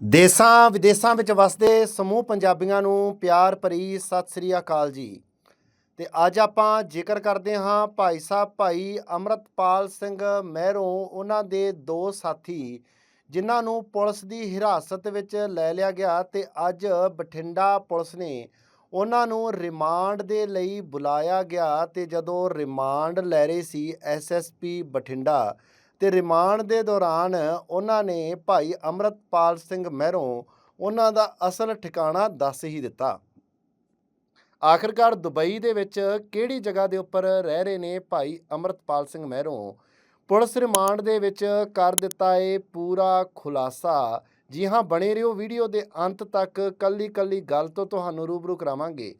ਦੇਸਾਂ, ਵਿਦੇਸਾਂ ਵਿੱਚ ਵਸਦੇ ਸਮੂਹ ਪੰਜਾਬੀਆਂ ਨੂੰ ਪਿਆਰ ਭਰੀ ਸਤਿ ਸ੍ਰੀ ਅਕਾਲ ਜੀ। ਤੇ ਅੱਜ ਆਪਾਂ ਜ਼ਿਕਰ ਕਰਦੇ ਹਾਂ ਭਾਈ ਸਾਹਿਬ, ਭਾਈ ਅਮਰਤਪਾਲ ਸਿੰਘ ਮਹਿਰੋਂ ਉਹਨਾਂ ਦੇ ਦੋ ਸਾਥੀ, ਜਿਨ੍ਹਾਂ ਨੂੰ ਪੁਲਿਸ ਦੀ ਹਿਰਾਸਤ ਵਿੱਚ ਲੈ ਲਿਆ ਗਿਆ ਤੇ ਅੱਜ ਬਠਿੰਡਾ ਪੁਲਿਸ ਨੇ ਉਹਨਾਂ ਨੂੰ ਰਿਮਾਂਡ ਦੇ ਲਈ ਬੁਲਾਇਆ ਗਿਆ ਤੇ ਜਦੋਂ ਰਿਮਾਂਡ ਲੈ ਰਹੇ ਸੀ ਐਸਐਸਪੀ ਬਠਿੰਡਾ ਤੇ ਰਿਮਾਂਡ ਦੇ ਦੌਰਾਨ ਉਹਨਾਂ ਨੇ ਭਾਈ ਅਮਰਤਪਾਲ ਸਿੰਘ ਮਹਿਰੋਂ ਉਹਨਾਂ ਦਾ ਅਸਲ ਠਿਕਾਣਾ ਦੱਸ ਹੀ ਦਿੱਤਾ। ਆਖਰਕਾਰ ਦੁਬਈ ਦੇ ਵਿੱਚ ਕਿਹੜੀ ਜਗ੍ਹਾ ਦੇ ਉੱਪਰ ਰਹਿ ਰਹੇ ਨੇ ਭਾਈ ਅਮਰਤਪਾਲ ਸਿੰਘ ਮਹਿਰੋਂ? ਪੁਲਿਸ ਰਿਮਾਂਡ ਦੇ ਵਿੱਚ ਕਰ ਦਿੱਤਾ ਏ ਪੂਰਾ ਖੁਲਾਸਾ। ਜੀ ਹਾਂ, ਬਣੇ ਰਹੋ ਵੀਡੀਓ ਦੇ ਅੰਤ ਤੱਕ। ਕੱਲੀ ਕੱਲੀ ਗੱਲ ਤੋਂ ਤੁਹਾਨੂੰ ਰੂਬਰੂ ਕਰਾਵਾਂਗੇ।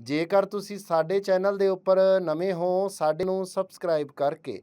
ਜੇਕਰ ਤੁਸੀਂ ਸਾਡੇ ਚੈਨਲ ਦੇ ਉੱਪਰ ਨਵੇਂ ਹੋ, ਸਾਡੇ ਨੂੰ ਸਬਸਕ੍ਰਾਈਬ ਕਰਕੇ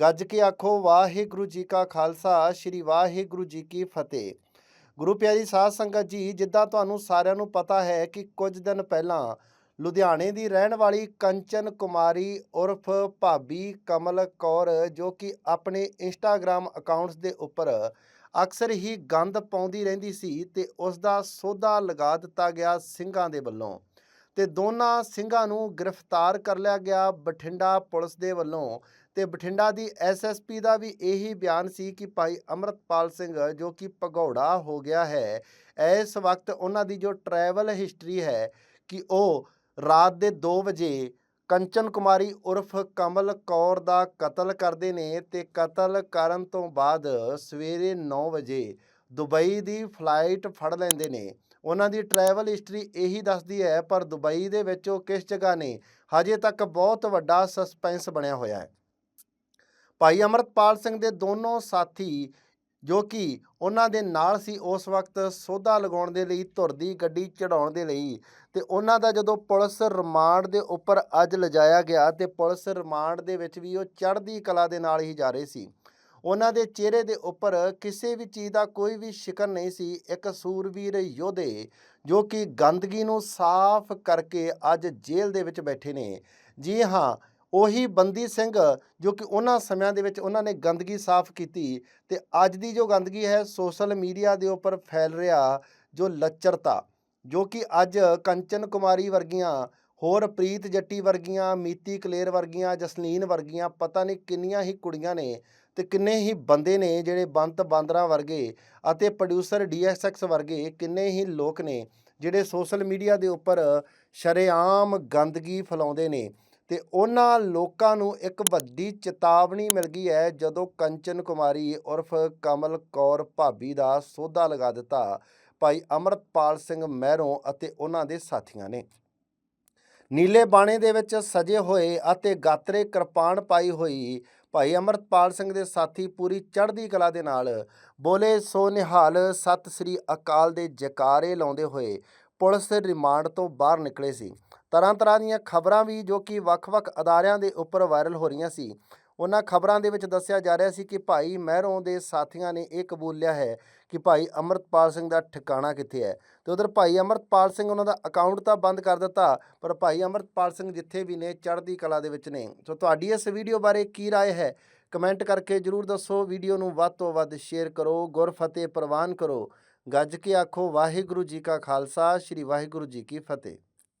ਗੱਜ ਕੇ ਆਖੋ, ਵਾਹਿਗੁਰੂ ਜੀ ਕਾ ਖਾਲਸਾ, ਸ੍ਰੀ ਵਾਹਿਗੁਰੂ ਜੀ ਕੀ ਫਤਿਹ। ਗੁਰੂ ਪਿਆਰੀ ਸਾਧ ਸੰਗਤ ਜੀ, ਜਿੱਦਾਂ ਤੁਹਾਨੂੰ ਸਾਰਿਆਂ ਨੂੰ ਪਤਾ ਹੈ ਕਿ ਕੁਝ ਦਿਨ ਪਹਿਲਾਂ ਲੁਧਿਆਣੇ ਦੀ ਰਹਿਣ ਵਾਲੀ ਕੰਚਨ ਕੁਮਾਰੀ ਉਰਫ ਭਾਬੀ ਕਮਲ ਕੌਰ, ਜੋ ਕਿ ਆਪਣੇ ਇੰਸਟਾਗ੍ਰam ਅਕਾਊਂਟਸ ਦੇ ਉੱਪਰ ਅਕਸਰ ਹੀ ਗੰਦ ਪਾਉਂਦੀ ਰਹਿੰਦੀ ਸੀ ਤੇ ਉਸ ਦਾ ਸੋਧਾ ਲਗਾ ਦਿੱਤਾ ਗਿਆ ਸਿੰਘਾਂ ਦੇ ਵੱਲੋਂ ਤੇ ਦੋਨਾਂ ਸਿੰਘਾਂ ਨੂੰ ਗ੍ਰਿਫਤਾਰ ਕਰ ਲਿਆ ਗਿਆ। ਬਠਿੰਡਾ ਪੁਲਿਸ ਦੇ ਵੱਲੋਂ ਤੇ ਬਠਿੰਡਾ ਦੀ ਐਸਐਸਪੀ ਦਾ ਵੀ ਇਹੀ ਬਿਆਨ ਸੀ ਕਿ ਭਾਈ ਅਮਰਤਪਾਲ ਸਿੰਘ, ਜੋ ਕਿ ਭਗੌੜਾ ਹੋ ਗਿਆ ਹੈ, ਇਸ ਵਕਤ ਉਹਨਾਂ ਦੀ ਜੋ ਟਰੈਵਲ ਹਿਸਟਰੀ ਹੈ ਕਿ ਉਹ ਰਾਤ ਦੇ 2 ਵਜੇ ਕੰਚਨ ਕੁਮਾਰੀ ਉਰਫ ਕਮਲ ਕੌਰ ਦਾ ਕਤਲ ਕਰਦੇ ਨੇ ਤੇ ਕਤਲ ਕਰਨ ਤੋਂ ਬਾਅਦ ਸਵੇਰੇ 9 ਵਜੇ ਦੁਬਈ ਦੀ ਫਲਾਈਟ ਫੜ ਲੈਂਦੇ ਨੇ। ਉਹਨਾਂ ਦੀ ਟਰੈਵਲ ਹਿਸਟਰੀ ਇਹੀ ਦੱਸਦੀ ਹੈ, ਪਰ ਦੁਬਈ ਦੇ ਵਿੱਚ ਉਹ ਕਿਸ ਜਗ੍ਹਾ ਨੇ? ਹਜੇ ਤੱਕ ਬਹੁਤ ਵੱਡਾ ਸਸਪੈਂਸ ਬਣਿਆ ਹੋਇਆ ਹੈ। ਭਾਈ ਅਮਰਤਪਾਲ ਸਿੰਘ ਦੇ ਦੋਨੋਂ ਸਾਥੀ ਜੋ ਕਿ ਉਹਨਾਂ ਦੇ ਨਾਲ ਸੀ, ਉਸ ਵਕਤ ਸੋਧਾ ਲਗਾਉਣ ਦੇ ਲਈ, ਧੁਰਦੀ ਗੱਡੀ ਚੜਾਉਣ ਦੇ ਲਈ ਤੇ ਉਹਨਾਂ ਦਾ ਜਦੋਂ ਪੁਲਿਸ ਰਿਮਾਂਡ ਦੇ ਉੱਪਰ ਅੱਜ ਲਿਜਾਇਆ ਗਿਆ ਤੇ ਪੁਲਿਸ ਰਿਮਾਂਡ ਦੇ ਵਿੱਚ ਵੀ ਉਹ ਚੜ੍ਹਦੀ ਕਲਾ ਦੇ ਨਾਲ ਹੀ ਜਾ ਰਹੇ ਸੀ। ਉਹਨਾਂ ਦੇ ਚਿਹਰੇ ਦੇ ਉੱਪਰ ਕਿਸੇ ਵੀ ਚੀਜ਼ ਦਾ ਕੋਈ ਵੀ ਸ਼ਿਕਨ ਨਹੀਂ ਸੀ। ਇੱਕ ਸੂਰਵੀਰ ਯੋਧੇ ਜੋ ਕਿ ਗੰਦਗੀ ਨੂੰ ਸਾਫ਼ ਕਰਕੇ ਅੱਜ ਜੇਲ੍ਹ ਦੇ ਵਿੱਚ ਬੈਠੇ ਨੇ। ਜੀ ਹਾਂ ਉਹੀ ਬੰਦੀ ਸਿੰਘ ਜੋ ਕਿ ਉਹਨਾਂ ਸਮਿਆਂ ਦੇ ਵਿੱਚ ਉਹਨਾਂ ਨੇ ਗੰਦਗੀ ਸਾਫ਼ ਕੀਤੀ ਤੇ ਅੱਜ ਦੀ ਜੋ ਗੰਦਗੀ ਹੈ, ਸੋਸ਼ਲ ਮੀਡੀਆ ਦੇ ਉੱਪਰ ਫੈਲ ਰਿਹਾ ਜੋ ਲੱਚਰਤਾ, ਜੋ ਕਿ ਅੱਜ ਕੰਚਨ ਕੁਮਾਰੀ ਵਰਗੀਆਂ, ਹੋਰ ਪ੍ਰੀਤ ਜੱਟੀ ਵਰਗੀਆਂ, ਮੀਤੀ ਕਲੇਰ ਵਰਗੀਆਂ, ਜਸਲੀਨ ਵਰਗੀਆਂ ਪਤਾ ਨਹੀਂ ਕਿੰਨੀਆਂ ਹੀ ਕੁੜੀਆਂ ਨੇ ਤੇ ਕਿੰਨੇ ਹੀ ਬੰਦੇ ਨੇ ਜਿਹੜੇ ਬੰਤ ਬਾਂਦਰਾ ਵਰਗੇ ਅਤੇ ਪ੍ਰੋਡਿਊਸਰ ਡੀਐਸਐਕਸ ਵਰਗੇ ਕਿੰਨੇ ਹੀ ਲੋਕ ਨੇ ਜਿਹੜੇ ਸੋਸ਼ਲ ਮੀਡੀਆ ਦੇ ਉੱਪਰ ਸ਼ਰੇਆਮ ਗੰਦਗੀ ਫੈਲਾਉਂਦੇ ਨੇ। ਤੇ ਉਹਨਾਂ ਲੋਕਾਂ ਨੂੰ ਇੱਕ ਵੱਡੀ ਚੇਤਾਵਨੀ ਮਿਲ ਗਈ ਹੈ, ਜਦੋਂ ਕੰਚਨ ਕੁਮਾਰੀ ਉਰਫ ਕਮਲ ਕੌਰ ਭਾਬੀ ਦਾ ਸੋਧਾ ਲਗਾ ਦਿੱਤਾ ਭਾਈ ਅਮਰਤਪਾਲ ਸਿੰਘ ਮਹਿਰੋਂ ਅਤੇ ਉਹਨਾਂ ਦੇ ਸਾਥੀਆਂ ਨੇ। ਨੀਲੇ ਬਾਣੇ ਦੇ ਵਿੱਚ ਸਜੇ ਹੋਏ ਅਤੇ ਗਾਤਰੇ ਕਿਰਪਾਨ ਪਾਈ ਹੋਈ ਭਾਈ ਅਮਰਤਪਾਲ ਸਿੰਘ ਦੇ ਸਾਥੀ ਪੂਰੀ ਚੜ੍ਹਦੀ ਕਲਾ ਦੇ ਨਾਲ ਬੋਲੇ ਸੋ ਨਿਹਾਲ ਸਤਿ ਸ੍ਰੀ ਅਕਾਲ ਦੇ ਜਕਾਰੇ ਲਾਉਂਦੇ ਹੋਏ ਪੁਲਿਸ ਰਿਮਾਂਡ ਤੋਂ ਬਾਹਰ ਨਿਕਲੇ ਸੀ। ਤਰ੍ਹਾਂ ਤਰ੍ਹਾਂ ਦੀਆਂ ਖਬਰਾਂ ਵੀ ਜੋ ਕਿ ਵੱਖ-ਵੱਖ ਅਦਾਰਿਆਂ ਦੇ ਉੱਪਰ ਵਾਇਰਲ ਹੋ ਰਹੀਆਂ ਸੀ ਉਹਨਾਂ ਖਬਰਾਂ ਦੇ ਵਿੱਚ ਦੱਸਿਆ ਜਾ ਰਿਹਾ ਸੀ ਕਿ ਭਾਈ ਮਹਿਰੋਂ ਦੇ ਸਾਥੀਆਂ ਨੇ ਇਹ ਕਬੂਲਿਆ ਹੈ ਕਿ ਭਾਈ ਅਮਰਤਪਾਲ ਸਿੰਘ ਦਾ ਠਿਕਾਣਾ ਕਿੱਥੇ ਹੈ ਤੇ ਉਧਰ ਭਾਈ ਅਮਰਤਪਾਲ ਸਿੰਘ ਉਹਨਾਂ ਦਾ ਅਕਾਊਂਟ ਤਾਂ ਬੰਦ ਕਰ ਦਿੱਤਾ ਪਰ ਭਾਈ ਅਮਰਤਪਾਲ ਸਿੰਘ ਜਿੱਥੇ ਵੀ ਨੇ ਚੜ੍ਹਦੀ ਕਲਾ ਦੇ ਵਿੱਚ ਨੇ ਸੋ ਤੁਹਾਡੀ ਇਸ ਵੀਡੀਓ ਬਾਰੇ ਕੀ رائے ਹੈ ਕਮੈਂਟ ਕਰਕੇ ਜਰੂਰ ਦੱਸੋ ਵੀਡੀਓ ਨੂੰ ਵੱਧ ਤੋਂ ਵੱਧ ਸ਼ੇਅਰ ਕਰੋ ਗੁਰਫਤਿਹ ਪ੍ਰਵਾਨ ਕਰੋ ਗੱਜ ਕੇ ਆਖੋ ਵਾਹਿਗੁਰੂ ਜੀ ਕਾ ਖਾਲਸਾ ਸ੍ਰੀ ਵਾਹਿਗੁਰੂ ਜੀ ਕੀ ਫਤਿਹ